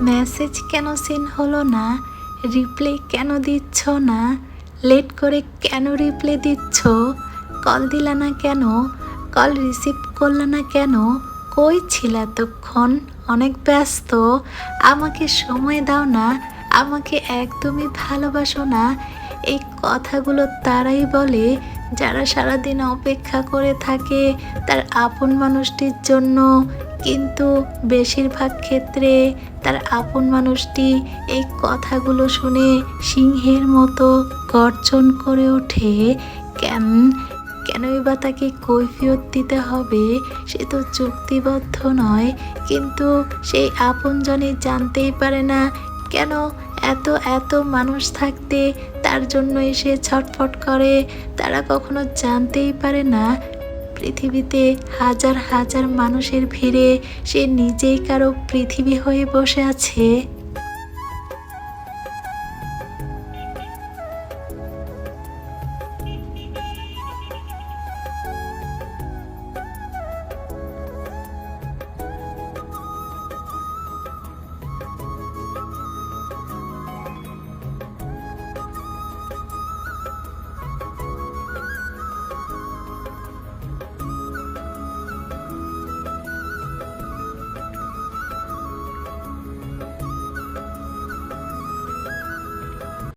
Message কেন সেন হলো না? রিপ্লাই কেন দিচ্ছ না? লেট করে কেন রিপ্লাই দিচ্ছ? কল দিলা না কেন? কল রিসিভ করলে না কেন? কই ছিল এতক্ষণ? অনেক ব্যস্ত। আমাকে সময় দাও না। আমাকে একদমই ভালোবাসো না। এই কথাগুলো তারাই বলে, যারা সারাদিন অপেক্ষা করে থাকে তার আপন মানুষটির জন্য। কিন্তু বেশিরভাগ ক্ষেত্রে তার আপন মানুষটি এই কথাগুলো শুনে সিংহের মতো গর্জন করে ওঠে, কেন? কেনই বা তাকে কৈফিয়ত দিতে হবে? সে তো চুক্তিবদ্ধ নয়। কিন্তু সেই আপনজনই জানতেই পারে না, কেন এত এত মানুষ থাকতে তার জন্য এসে ছটফট করে। তারা কখনো জানতেই পারে না পৃথিবীতে হাজার হাজার মানুষের ভিড়ে সে নিজেই কারও পৃথিবী হয়ে বসে আছে।